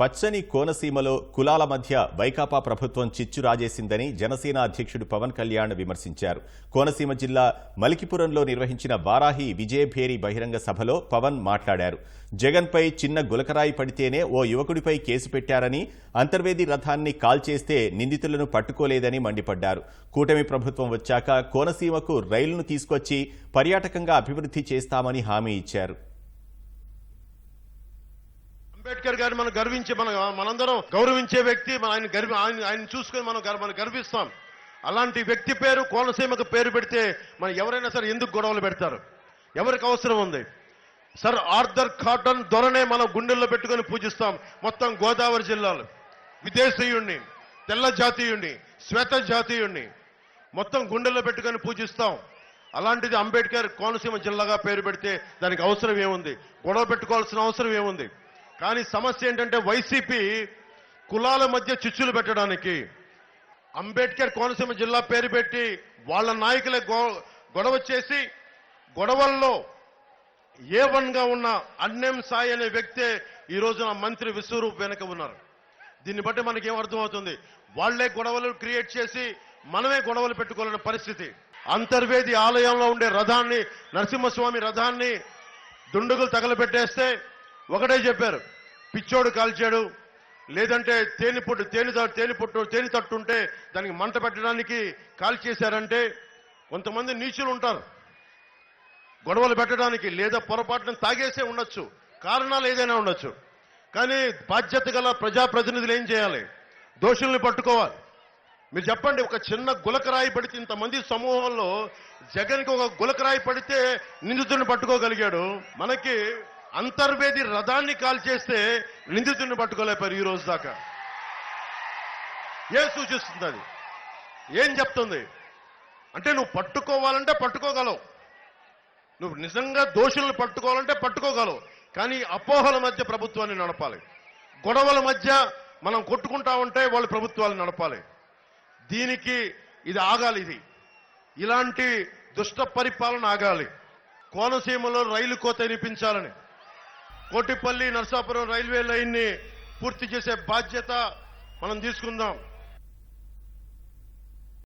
పచ్చని కోనసీమలో కులాల మధ్య వైకాపా ప్రభుత్వం చిచ్చు రాజేసిందని జనసేన అధ్యక్షుడు పవన్ కళ్యాణ్ విమర్శించారు. కోనసీమ జిల్లా మలికిపురంలో నిర్వహించిన వారాహి విజయభేరి బహిరంగ సభలో పవన్ మాట్లాడారు. జగన్పై చిన్న గులకరాయి పడితేనే ఓ యువకుడిపై కేసు పెట్టారని అంతర్వేది రథాన్ని కాల్చేస్తే నిందితులను పట్టుకోలేదని మండిపడ్డారు. కూటమి ప్రభుత్వం వచ్చాక కోనసీమకు రైలును తీసుకొచ్చి పర్యాటకంగా అభివృద్ధి చేస్తామని హామీ ఇచ్చారు. అంబేద్కర్ గారిని మనం గర్వించే మనం మనందరం గౌరవించే వ్యక్తి ఆయన గర్వి ఆయన ఆయన చూసుకొని మనం మనం గర్విస్తాం. అలాంటి వ్యక్తి పేరు కోనసీమకు పేరు పెడితే మనం ఎవరైనా సరే ఎందుకు గొడవలు పెడతారు? ఎవరికి అవసరం ఉంది? సర్ ఆర్థర్ కాటన్ దొరనే మనం గుండెల్లో పెట్టుకొని పూజిస్తాం. మొత్తం గోదావరి జిల్లాలో. విదేశీయుణ్ణి తెల్ల జాతీయుణ్ణి శ్వేత జాతీయుణ్ణి మొత్తం గుండెల్లో పెట్టుకొని పూజిస్తాం. అలాంటిది అంబేద్కర్ కోనసీమ జిల్లాగా పేరు పెడితే దానికి అవసరం ఏముంది? గొడవ పెట్టుకోవాల్సిన అవసరం ఏముంది? కానీ సమస్య ఏంటంటే వైసీపీ కులాల మధ్య చిచ్చులు పెట్టడానికి. అంబేద్కర్ కోనసీమ జిల్లా పేరు పెట్టి వాళ్ళ నాయకులే గొ- గొడవ చేసి గొడవల్లో ఏ వన్గా ఉన్న అన్నేం సాయి అనే వ్యక్తే ఈ రోజున మంత్రి విశ్వరూప్ వెనక ఉన్నారు. దీన్ని బట్టి మనకి అర్థమవుతుంది? వాళ్ళే గొడవలు క్రియేట్ చేసి మనమే గొడవలు పెట్టుకోలేని పరిస్థితి. అంతర్వేది ఆలయంలో ఉండే రథాన్ని నరసింహస్వామి రథాన్ని దుండుగులు తగలబెట్టేస్తే ఒకటే చెప్పారు. పిచ్చోడు కాల్చాడు. లేదంటే తేనె పొట్టు తేనె త- తేనె పుట్టు తేనె తట్టుంటే దానికి మంట పెట్టడానికి కాల్చేశారంటే కొంతమంది నీచులు ఉంటారు. గొడవలు పెట్టడానికి లేదా పొరపాటున తాగేసే ఉండొచ్చు. కారణాలు ఏదైనా ఉండొచ్చు. కానీ బాధ్యత గల ప్రజాప్రతినిధులు ఏం చేయాలి? దోషుల్ని పట్టుకోవాలి. మీరు చెప్పండి ఒక చిన్న గులకరాయి పడితే ఇంతమంది సమూహంలో జగన్కి ఒక గులకరాయి పడితే నిందితుడిని పట్టుకోగలిగాడు. మనకి అంతర్వేది రథాన్ని కాల్చేస్తే నిందితుడిని పట్టుకోలేపారు ఈ రోజు దాకా. ఏం సూచిస్తుంది అది? ఏం చెప్తుంది? అంటే నువ్వు పట్టుకోవాలంటే పట్టుకోగలవు. నువ్వు నిజంగా దోషులను పట్టుకోవాలంటే పట్టుకోగలవు. కానీ అపోహల మధ్య ప్రభుత్వాన్ని నడపాలి. గొడవల మధ్య మనం కొట్టుకుంటా ఉంటే వాళ్ళు ప్రభుత్వాలు నడపాలి. దీనికి ఇది ఆగాలి ఇది. ఇలాంటి దుష్ట పరిపాలన ఆగాలి. కోనసీమలో రైలు కోత వినిపించాలని. కోటిపల్లి నర్సాపురం రైల్వే లైన్ని పూర్తి చేసే బాధ్యత మనం తీసుకుందాం.